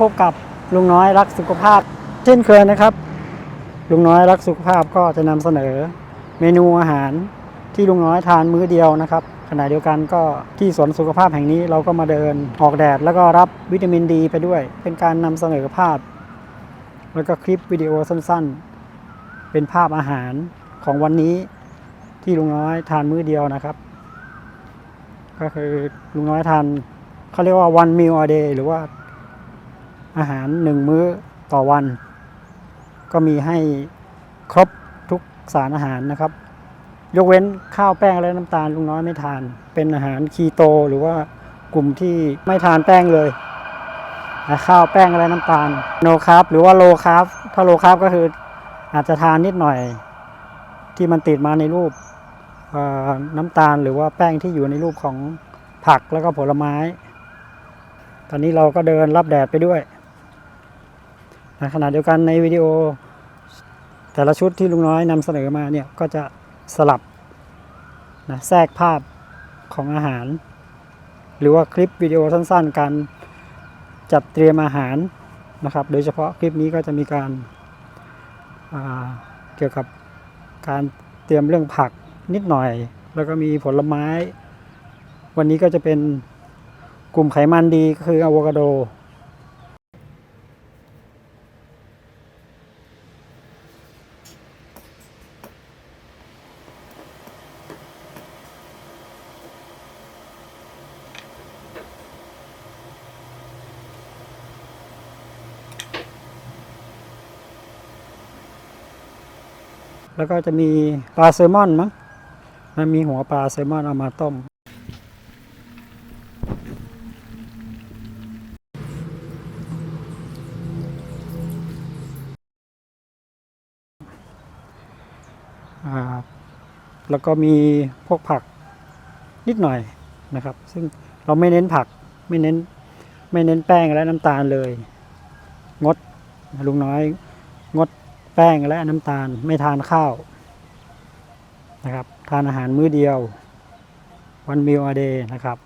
พบกับลุงน้อยรักสุขภาพ เช่นเคยนะครับ ลุงน้อยรักสุขภาพก็จะนำเสนอ เมนูอาหารที่ลุงน้อยทานมื้อเดียวนะครับ ขณะเดียวกันก็ที่สวนสุขภาพแห่งนี้เราก็มาเดินออกแดด แล้วก็รับวิตามินดีไปด้วย เป็นการนำเสนอภาพ แล้วก็คลิปวิดีโอสั้นๆ เป็นภาพอาหารของวันนี้ที่ลุงน้อยทานมื้อเดียวนะครับ ก็คือลุงน้อยทานเขาเรียกว่า one meal a day หรือว่า อาหารหนึ่งมื้อต่อวัน ก็มีให้ครบทุกสารอาหารนะครับ ยกเว้นข้าวแป้งและน้ำตาลลุงน้อยไม่ทาน เป็นอาหารคีโตหรือว่ากลุ่มที่ไม่ทานแป้งเลยข้าวแป้งและน้ำตาลโนคาร์บหรือว่าโลคาร์บถ้าโลคาร์บก็คืออาจจะทานนิดหน่อยที่มันติดมาในรูปน้ำตาลหรือว่าแป้งที่อยู่ในรูปของผักแล้วก็ผลไม้ ตอนนี้เราก็เดินรับแดดไปด้วย นะขณะเดียวกันในวิดีโอ แต่ละชุดที่ลุงน้อยนำเสนอมาเนี่ยก็จะสลับนะแทรกภาพของอาหาร หรือว่าคลิปวิดีโอสั้นๆ การจัดเตรียมอาหารนะครับ โดยเฉพาะคลิปนี้ก็จะมีการาเกี่ยวกับการเตรียมเรื่องผักนิดหน่อย แล้วก็มีผลไม้ วันนี้ก็จะเป็นกลุ่มไขมันดีก็คืออะโวคาโด แล้วก็จะมีปลาแซลมอนมั้งมันมีหัวปลาแซลมอนเอามาต้ม แล้วก็มีพวกผักนิดหน่อยนะครับ ซึ่งเราไม่เน้นผักไม่เน้นไม่เน้นแป้งและน้ำตาลเลย งดลุงน้อยงด แป้งและน้ำตาลไม่ทานข้าวนะครับ ทานอาหารมื้อเดียววันมิลอเดย์นะครับ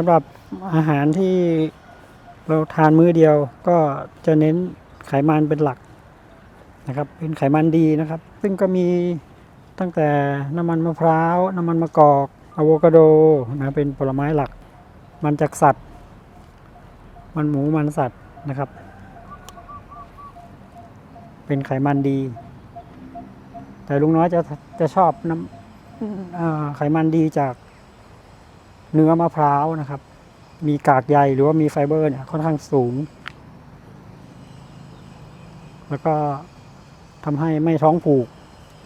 สำหรับอาหารที่เราทานมื้อเดียวก็จะเน้นไขมันเป็นหลักนะครับ เป็นไขมันดีนะครับ ซึ่งก็มีตั้งแต่น้ำมันมะพร้าว น้ำมันมะกอกอะโวคาโดนะเป็นผลไม้หลัก มันจากสัตว์ มันหมูมันสัตว์นะครับ เป็นไขมันดี แต่ลุงน้อยจะจะชอบน้ำเอ่อไขมันดีจาก เนื้อมะพร้าวนะครับ มีกากใยหรือว่ามีไฟเบอร์เนี่ยค่อนข้างสูง แล้วก็ทำให้ไม่ท้องผูก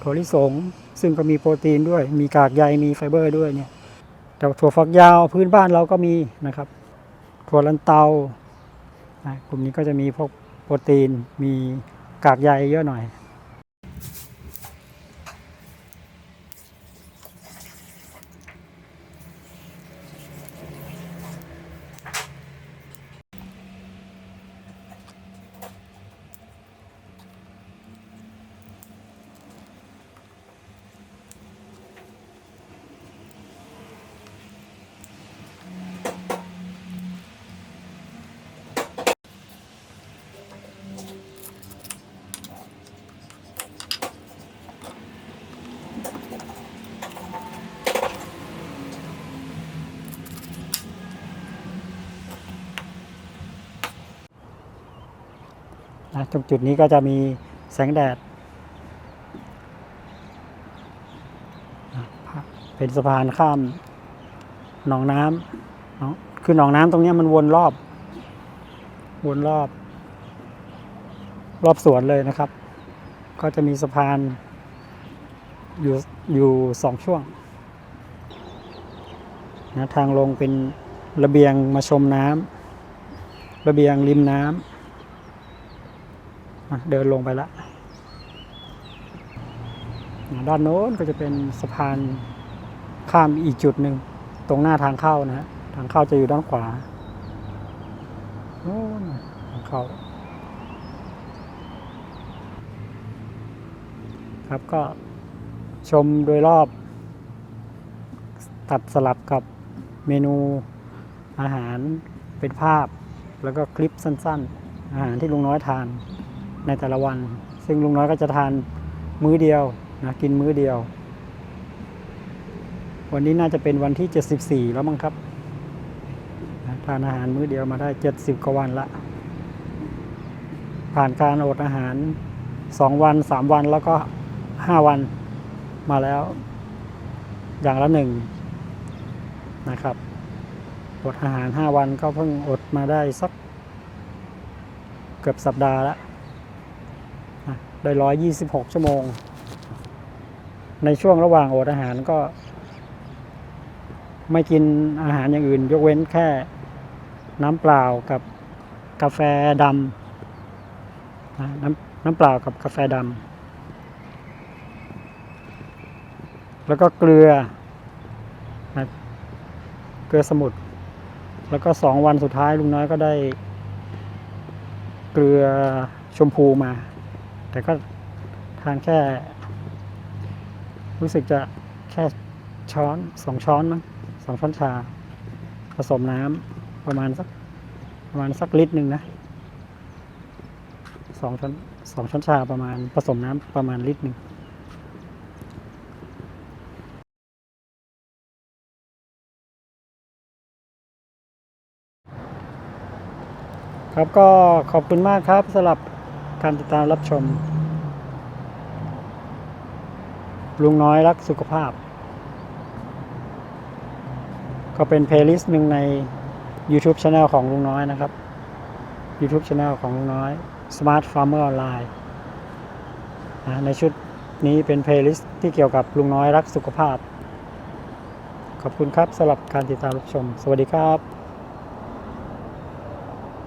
ถั่วลิสง ซึ่งก็มีโปรตีนด้วย มีกากใยมีไฟเบอร์ด้วยเนี่ยแต่ถั่วฝักยาวพื้นบ้านเราก็มีนะครับ ถั่วลันเตากลุ่มนี้ก็จะมีพวกโปรตีน มีกากใยเยอะหน่อย นะตรงจุดนี้ก็จะมีแสงแดด เป็นสะพานข้ามหนองน้ำคือหนองน้ำตรงนี้มันวนรอบ วนรอบ รอบสวนเลยนะครับ ก็จะมีสะพานอยู่อยู่สองช่วงนะทางลงเป็นระเบียงมาชมน้ำระเบียงริมน้ำ เดินลงไปละ ด้านโน้นก็จะเป็นสะพานข้ามอีกจุดหนึ่ง ตรงหน้าทางเข้านะฮะ ทางเข้าจะอยู่ด้านขวาโน้นทางเข้า ครับก็ชมโดยรอบ ตัดสลับกับเมนูอาหารเป็นภาพ แล้วก็คลิปสั้น ๆ อาหารที่ลุงน้อยทาน ในแต่ละวัน ซึ่งลุงน้อยก็จะทานมื้อเดียวนะกินมื้อเดียว วันนี้น่าจะเป็นวันที่ 74 แล้วมั้งครับทานอาหารมื้อเดียวมาได้ 70กว่าวันละ ผ่านการอดอาหาร 2 วัน 3 วันแล้วก็ 5 วันมาแล้ว อย่างละหนึ่งนะครับอดอาหาร 5 วันก็เพิ่งอดมาได้สักเกือบสัปดาห์ละ นะได้ร้อยยี่สิบหกชั่วโมง ในช่วงระหว่างอดอาหารก็ ไม่กินอาหารอย่างอื่น ยกเว้นแค่น้ำเปล่ากับกาแฟดำนะน้ำน้ำเปล่ากับกาแฟดำแล้วก็เกลือนะเกลือสมุทรแล้วก็สองวันสุดท้ายลุงน้อยก็ได้เกลือชมพูมา แต่ก็ทานแค่ รู้สึกจะแค่ช้อนสองช้อนมั้งสองช้อนชา ผสมน้ำประมาณสักประมาณสักลิตรหนึ่งนะสองช้อนสองช้อนชาประมาณผสมน้ำประมาณลิตรหนึ่งครับก็ขอบคุณมากครับสำหรับ การติดตามรับชม ลุงน้อยรักสุขภาพ ก็เป็นเพลย์ลิสต์หนึ่งใน YouTube c h anel ของลุงน้อยนะครับ YouTube c h anel ของลุงน้อย Smart Farmer Online นะในชุดนี้เป็นเพลย์ลิสต์ที่เกี่ยวกับลุงน้อยรักสุขภาพ ขอบคุณครับสำหรับการติดตามรับชม สวัสดีครับ